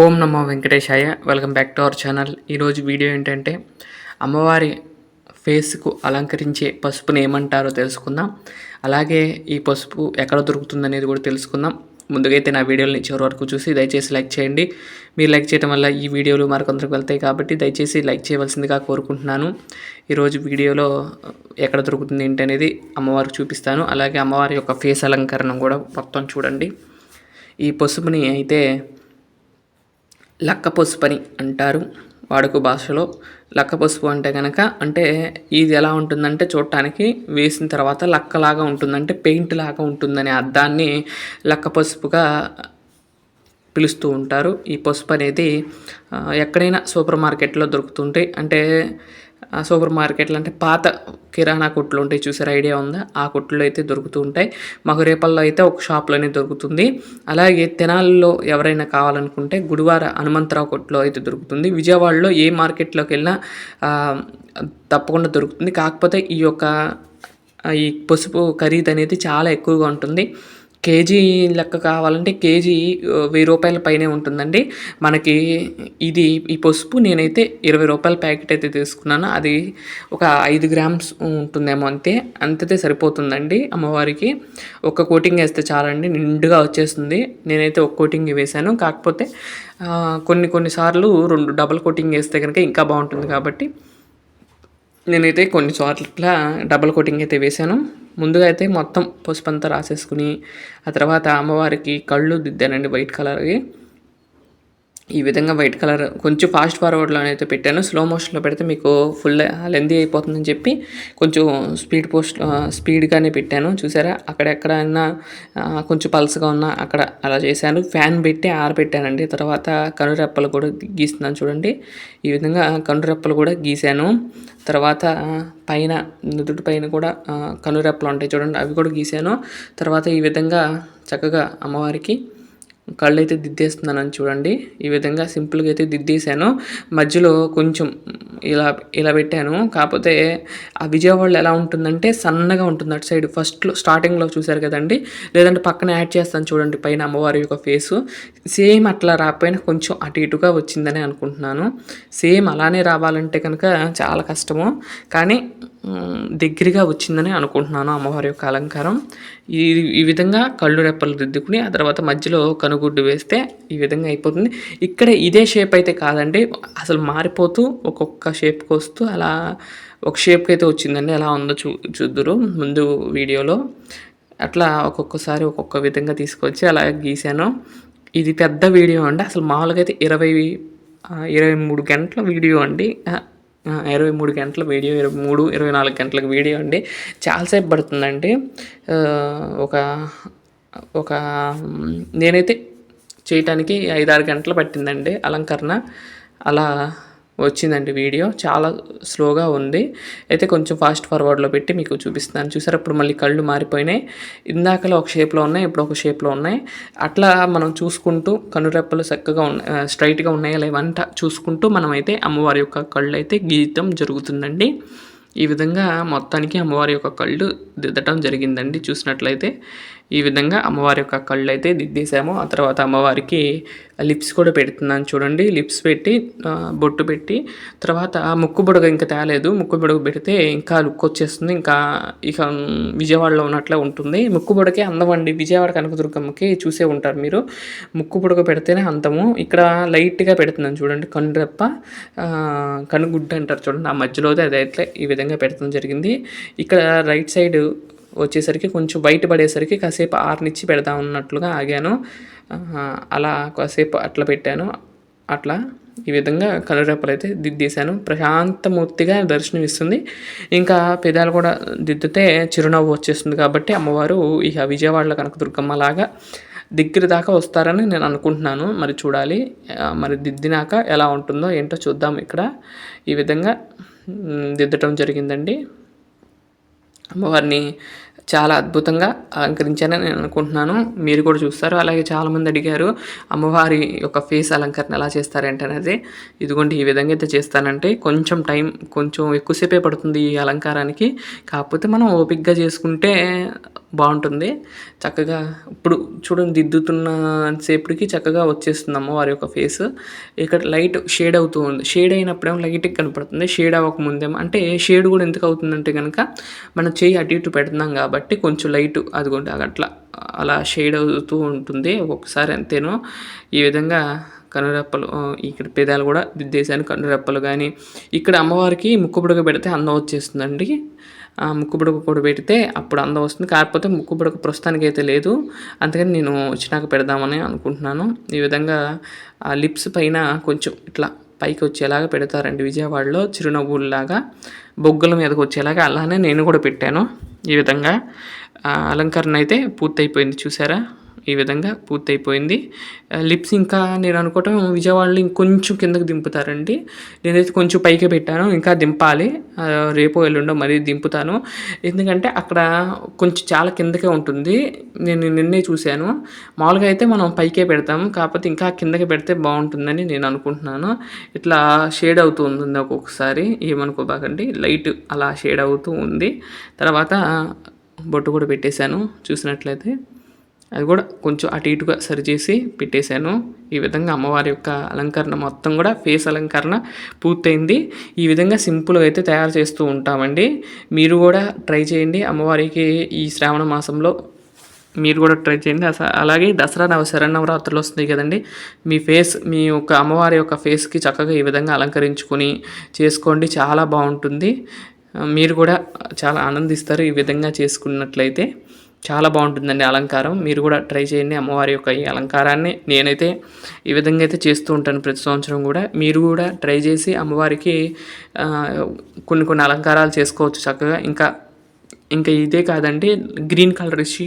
ఓం నమో వెంకటేశాయ. Welcome back to our channel. ఈరోజు video ఏంటంటే అమ్మవారి ఫేస్కు అలంకరించే పసుపుని ఏమంటారో తెలుసుకుందాం. అలాగే ఈ పసుపు ఎక్కడ దొరుకుతుంది అనేది కూడా తెలుసుకుందాం. ముందుగైతే నా వీడియోని చివరి వరకు చూసి దయచేసి లైక్ చేయండి. మీరు లైక్ చేయడం వల్ల ఈ వీడియోలు మరికొందరికి వెళ్తాయి కాబట్టి దయచేసి లైక్ చేయవలసిందిగా కోరుకుంటున్నాను. ఈరోజు వీడియోలో ఎక్కడ దొరుకుతుంది ఏంటి అనేది అమ్మవారికి చూపిస్తాను. అలాగే అమ్మవారి యొక్క ఫేస్ అలంకరణ కూడా మొత్తం చూడండి. ఈ పసుపుని అయితే లక్క పసుపు అని అంటారు వాడుక భాషలో. లక్క పసుపు అంటే కనుక అంటే ఇది ఎలా ఉంటుందంటే చూడటానికి వేసిన తర్వాత లక్కలాగా ఉంటుందంటే పెయింట్ లాగా ఉంటుందనే అర్థాన్ని లక్క పసుపుగా పిలుస్తూ ఉంటారు. ఈ పసుపు అనేది ఎక్కడైనా సూపర్ మార్కెట్లో దొరుకుతుంటాయి అంటే సూపర్ మార్కెట్లు అంటే పాత కిరాణా కొట్లు ఉంటాయి చూసారు? ఐడియా ఉందా? ఆ కొట్లు అయితే దొరుకుతూ ఉంటాయి. మాకు రేపల్లో అయితే ఒక షాప్లోనే దొరుకుతుంది. అలాగే తెనాలిలో ఎవరైనా కావాలనుకుంటే గుడివార హనుమంతరావు కొట్లో అయితే దొరుకుతుంది. విజయవాడలో ఏ మార్కెట్లోకి వెళ్ళినా తప్పకుండా దొరుకుతుంది. కాకపోతే ఈ యొక్క ఈ పసుపు ఖరీదు అనేది చాలా ఎక్కువగా ఉంటుంది. కేజీ లెక్క కావాలంటే కేజీ వెయ్యి రూపాయల పైనే ఉంటుందండి. మనకి ఇది ఈ పసుపు నేనైతే ఇరవై రూపాయల ప్యాకెట్ అయితే తీసుకున్నాను. అది ఒక ఐదు గ్రామ్స్ ఉంటుందేమో అంతే. అంతతే సరిపోతుందండి అమ్మవారికి. ఒక కోటింగ్ వేస్తే చాలండి నిండుగా వచ్చేస్తుంది. నేనైతే ఒక కోటింగ్ వేశాను. కాకపోతే కొన్ని కొన్నిసార్లు రెండు డబల్ కోటింగ్ వేస్తే కనుక ఇంకా బాగుంటుంది కాబట్టి నేనైతే కొన్ని చోట్ల డబల్ కోటింగ్ అయితే వేశాను. ముందుగా అయితే మొత్తం పసుపు అంతా రాసేసుకుని ఆ తర్వాత అమ్మవారికి కళ్ళు దిద్దానండి వైట్ కలర్వి. ఈ విధంగా వైట్ కలర్ కొంచెం ఫాస్ట్ ఫార్వర్డ్లో అయితే పెట్టాను. స్లో మోషన్లో పెడితే మీకు ఫుల్ లెందీ అయిపోతుందని చెప్పి కొంచెం స్పీడ్ పోస్ట్ స్పీడ్గానే పెట్టాను. చూసారా? అక్కడెక్కడైనా కొంచెం పల్స్గా ఉన్నా అక్కడ అలా చేశాను. ఫ్యాన్ పెట్టి ఆరబెట్టానండి తర్వాత కనురెప్పలు కూడా గీస్తున్నాను చూడండి. ఈ విధంగా కనురెప్పలు కూడా గీశాను. తర్వాత పైన నుదుటి పైన కూడా కనురెప్పలు ఉంటాయి చూడండి. అవి కూడా గీశాను. తర్వాత ఈ విధంగా చక్కగా అమ్మవారికి కళ్ళు అయితే దిద్దేస్తున్నానని చూడండి. ఈ విధంగా సింపుల్గా అయితే దిద్దేశాను. మధ్యలో కొంచెం ఇలా ఇలా పెట్టాను. కాకపోతే ఆ విజయవాడలో ఎలా ఉంటుందంటే సన్నగా ఉంటుంది అటు సైడ్. ఫస్ట్లో స్టార్టింగ్లో చూశారు కదండి. లేదంటే పక్కన యాడ్ చేస్తాను చూడండి పైన అమ్మవారి యొక్క ఫేసు. సేమ్ అట్లా రాకపోయినా కొంచెం అటు ఇటుగా వచ్చిందని అనుకుంటున్నాను. సేమ్ అలానే రావాలంటే కనుక చాలా కష్టము. కానీ దగ్గరగా వచ్చిందని అనుకుంటున్నాను అమ్మవారి యొక్క అలంకారం. ఈ ఈ విధంగా కళ్ళు రెప్పలు దిద్దుకుని ఆ తర్వాత మధ్యలో కనుగుడ్డు వేస్తే ఈ విధంగా అయిపోతుంది. ఇక్కడ ఇదే షేప్ అయితే కాదండి అసలు మారిపోతూ ఒక్కొక్క షేప్కి వస్తూ అలా ఒక షేప్కి అయితే వచ్చిందండి. ఎలా ఉందో చూ చూద్దురు ముందు వీడియోలో. అట్లా ఒక్కొక్కసారి ఒక్కొక్క విధంగా తీసుకొచ్చి అలా గీశాను. ఇది పెద్ద వీడియో అండి అసలు మామూలుగా అయితే ఇరవై ఇరవై మూడు గంటల వీడియో అండి. ఇరవై మూడు గంటల వీడియో ఇరవై మూడు ఇరవై నాలుగు గంటలకు వీడియో అండి. చాలాసేపు పడుతుందండి. ఒక ఒక నేనైతే చేయటానికి ఐదారు గంటలు పట్టిందండి అలంకరణ. అలా వచ్చిందండి వీడియో. చాలా స్లోగా ఉంది. అయితే కొంచెం ఫాస్ట్ ఫార్వర్డ్లో పెట్టి మీకు చూపిస్తున్నాను. చూసారు? ఇప్పుడు మళ్ళీ కళ్ళు మారిపోయినాయి. ఇందాకలో ఒక షేప్లో ఉన్నాయి ఇప్పుడు ఒక షేప్లో ఉన్నాయి. అట్లా మనం చూసుకుంటూ కనురెప్పలు చక్కగా ఉన్నాయి స్ట్రైట్గా ఉన్నాయా లేవంట చూసుకుంటూ మనమైతే అమ్మవారి యొక్క కళ్ళు అయితే గీయటం జరుగుతుందండి. ఈ విధంగా మొత్తానికి అమ్మవారి యొక్క కళ్ళు దిద్దటం జరిగిందండి. చూసినట్లయితే ఈ విధంగా అమ్మవారి యొక్క కళ్ళు అయితే దిద్దేశాము. ఆ తర్వాత అమ్మవారికి లిప్స్ కూడా పెడుతున్నాను చూడండి. లిప్స్ పెట్టి బొట్టు పెట్టి. తర్వాత ముక్కు బుడగ ఇంకా తేలేదు. ముక్కు బుడగ పెడితే ఇంకా లుక్ వచ్చేస్తుంది. ఇంకా ఇక విజయవాడలో ఉన్నట్లే ఉంటుంది. ముక్కు బుడకే అందం అండి. విజయవాడ కనకదుర్గమ్మకి చూసే ఉంటారు మీరు. ముక్కు బుడగ పెడితేనే అందము ఇక్కడ లైట్గా పెడుతున్నాను చూడండి. కనురెప్ప కనుగుడ్డ అంటారు చూడండి. ఆ మధ్యలో అది అయితే ఈ విధంగా పెట్టడం జరిగింది. ఇక్కడ రైట్ సైడ్ వచ్చేసరికి కొంచెం బయట పడేసరికి కాసేపు ఆరునిచ్చి పెడదాం అన్నట్లుగా ఆగాను. అలా కాసేపు అట్లా పెట్టాను. అట్లా ఈ విధంగా కనురెప్పలు అయితే దిద్దేశాను. ప్రశాంతమూర్తిగా దర్శనం ఇస్తుంది ఇంకా పెదాలు కూడా దిద్దితే చిరునవ్వు వచ్చేస్తుంది కాబట్టి అమ్మవారు ఇక విజయవాడలో కనకదుర్గమ్మ లాగా దగ్గర దాకా వస్తారని నేను అనుకుంటున్నాను. మరి చూడాలి. మరి దిద్దినాక ఎలా ఉంటుందో ఏంటో చూద్దాం ఇక్కడ. ఈ విధంగా దిద్దటం జరిగిందండి. అమ్మవారిని చాలా అద్భుతంగా అలంకరించానని నేను అనుకుంటున్నాను. మీరు కూడా చూస్తారు. అలాగే చాలామంది అడిగారు అమ్మవారి యొక్క ఫేస్ అలంకరణ ఎలా చేస్తారంటే అనేది. ఇదిగోండి ఈ విధంగా అయితే చేస్తానంటే కొంచెం టైం కొంచెం ఎక్కువసేపే పడుతుంది ఈ అలంకారానికి. కాకపోతే మనం ఓపిక్గా చేసుకుంటే బాగుంటుంది. చక్కగా ఇప్పుడు చూడండి దిద్దుతున్న సేపటికి చక్కగా వచ్చేస్తుంది అమ్మవారి యొక్క ఫేస్. ఇక్కడ లైట్ షేడ్ అవుతూ ఉంది. షేడ్ అయినప్పుడేమో లైట్గా కనపడుతుంది. షేడ్ అవ్వకముందేమో అంటే షేడ్ కూడా ఎందుకు అవుతుందంటే కనుక మనం చేయి అటు ఇటు పెడుతున్నాం కాబట్టి కొంచెం లైట్ అదిగోండి అట్లా అలా షేడ్ అవుతూ ఉంటుంది. ఒక్కొక్కసారి అంతేనో. ఈ విధంగా కనురెప్పలు ఇక్కడ పెదాలు కూడా దిద్దేశాను. కనురెప్పలు కానీ ఇక్కడ అమ్మవారికి ముక్కుపుడక పెడితే అందం వచ్చేస్తుందండి. ముక్కుబుడక కూడా పెడితే అప్పుడు అందం వస్తుంది. కాకపోతే ముక్కుబుడక ప్రస్తుతానికి అయితే లేదు. అందుకని నేను వచ్చినాక పెడదామని అనుకుంటున్నాను. ఈ విధంగా ఆ లిప్స్ పైన కొంచెం ఇట్లా పైకి వచ్చేలాగా పెడతారండి విజయవాడలో చిరునవ్వుల్లాగా. బొగ్గుల మీదకి వచ్చేలాగా అలానే నేను కూడా పెట్టాను. ఈ విధంగా అలంకరణ అయితే పూర్తయిపోయింది చూసారా? ఈ విధంగా పూర్తయిపోయింది. లిప్స్ ఇంకా నేను అనుకోవటం విజయవాడలో ఇంకొంచెం కిందకు దింపుతారండి. నేనైతే కొంచెం పైకే పెట్టాను ఇంకా దింపాలి. రేపు ఎల్లుండో మరీ దింపుతాను. ఎందుకంటే అక్కడ కొంచెం చాలా కిందకే ఉంటుంది. నేను నిన్నే చూశాను. మామూలుగా అయితే మనం పైకే పెడతాము కాకపోతే ఇంకా కిందకి పెడితే బాగుంటుందని నేను అనుకుంటున్నాను. ఇట్లా షేడ్ అవుతూ ఉంటుంది ఒక్కొక్కసారి ఏమనుకోబాకండి. లైట్ అలా షేడ్ అవుతూ ఉంది. తర్వాత బొట్టు కూడా పెట్టేశాను చూసినట్లయితే. అది కూడా కొంచెం అటు ఇటుగా సరిచేసి పెట్టేశాను. ఈ విధంగా అమ్మవారి యొక్క అలంకరణ మొత్తం కూడా ఫేస్ అలంకరణ పూర్తయింది. ఈ విధంగా సింపుల్గా అయితే తయారు చేస్తూ ఉంటామండి. మీరు కూడా ట్రై చేయండి. అమ్మవారికి ఈ శ్రావణ మాసంలో మీరు కూడా ట్రై చేయండి. అలాగే దసరా నవ శరణవరాత్రులు వస్తుంది కదండి. మీ ఫేస్ మీ యొక్క అమ్మవారి యొక్క ఫేస్కి చక్కగా ఈ విధంగా అలంకరించుకొని చేసుకోండి. చాలా బాగుంటుంది. మీరు కూడా చాలా ఆనందిస్తారు ఈ విధంగా చేసుకున్నట్లయితే. చాలా బాగుంటుందండి అలంకారం. మీరు కూడా ట్రై చేయండి అమ్మవారి యొక్క ఈ అలంకారాన్ని. నేనైతే ఈ విధంగా అయితే చేస్తూ ఉంటాను ప్రతి సంవత్సరం కూడా. మీరు కూడా ట్రై చేసి అమ్మవారికి కొన్ని కొన్ని అలంకారాలు చేసుకోవచ్చు చక్కగా. ఇంకా ఇంకా ఇదే కాదండి గ్రీన్ కలర్ ఇచ్చి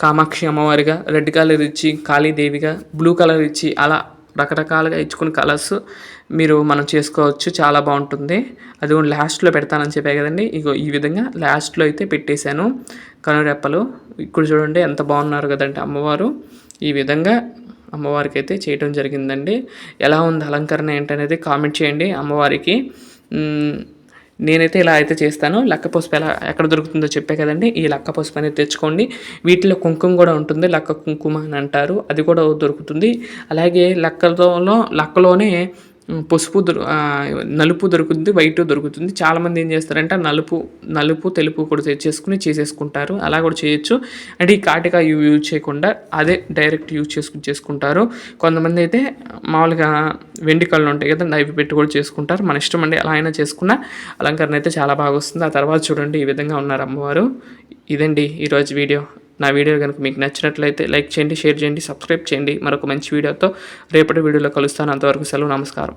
కామాక్షి అమ్మవారిగా రెడ్ కలర్ ఇచ్చి కాళీదేవిగా బ్లూ కలర్ ఇచ్చి అలా రకరకాలుగా ఇచ్చుకున్న కలర్స్ మీరు మనం చేసుకోవచ్చు. చాలా బాగుంటుంది. అది కూడా లాస్ట్లో పెడతానని చెప్పే కదండి. ఇగో ఈ విధంగా లాస్ట్లో అయితే పెట్టేశాను. కనురెప్పలు. ఇక్కడ చూడండి ఎంత బాగున్నారు కదండి అమ్మవారు. ఈ విధంగా అమ్మవారికి అయితే చేయటం జరిగిందండి. ఎలా ఉంది అలంకరణ ఏంటనేది కామెంట్ చేయండి అమ్మవారికి. నేనైతే ఇలా అయితే చేస్తాను. లక్క పసుపు ఎలా ఎక్కడ దొరుకుతుందో చెప్పే కదండి. ఈ లక్క పసుపు అనేది తెచ్చుకోండి. వీటిలో కుంకుమ కూడా ఉంటుంది. లక్క కుంకుమ అని అంటారు. అది కూడా దొరుకుతుంది. అలాగే లక్కలో లక్కలోనే పసుపు నలుపు దొరుకుతుంది వైట్ దొరుకుతుంది. చాలామంది ఏం చేస్తారంటే నలుపు నలుపు తెలుపు కూడా తెచ్చేసుకుని చేసేసుకుంటారు. అలా కూడా చేయొచ్చు. అంటే ఈ కాటిక యూజ్ చేయకుండా అదే డైరెక్ట్ యూజ్ చేసుకుని చేసుకుంటారు. కొంతమంది అయితే మామూలుగా వెండి కళ్ళు ఉంటాయి కదా అవి పెట్టి కూడా చేసుకుంటారు. మన ఇష్టం అండి ఎలా అయినా చేసుకున్న అలంకరణ అయితే చాలా బాగా వస్తుంది. ఆ తర్వాత చూడండి ఈ విధంగా ఉన్నారు అమ్మవారు. ఇదండి ఈరోజు వీడియో. నా వీడియో కనుక మీకు నచ్చినట్లయితే లైక్ చేయండి షేర్ చేయండి సబ్స్క్రైబ్ చేయండి. మరొక మంచి వీడియోతో రేపటి వీడియోలో కలుస్తాను. అంతవరకు సెలవు నమస్కారం.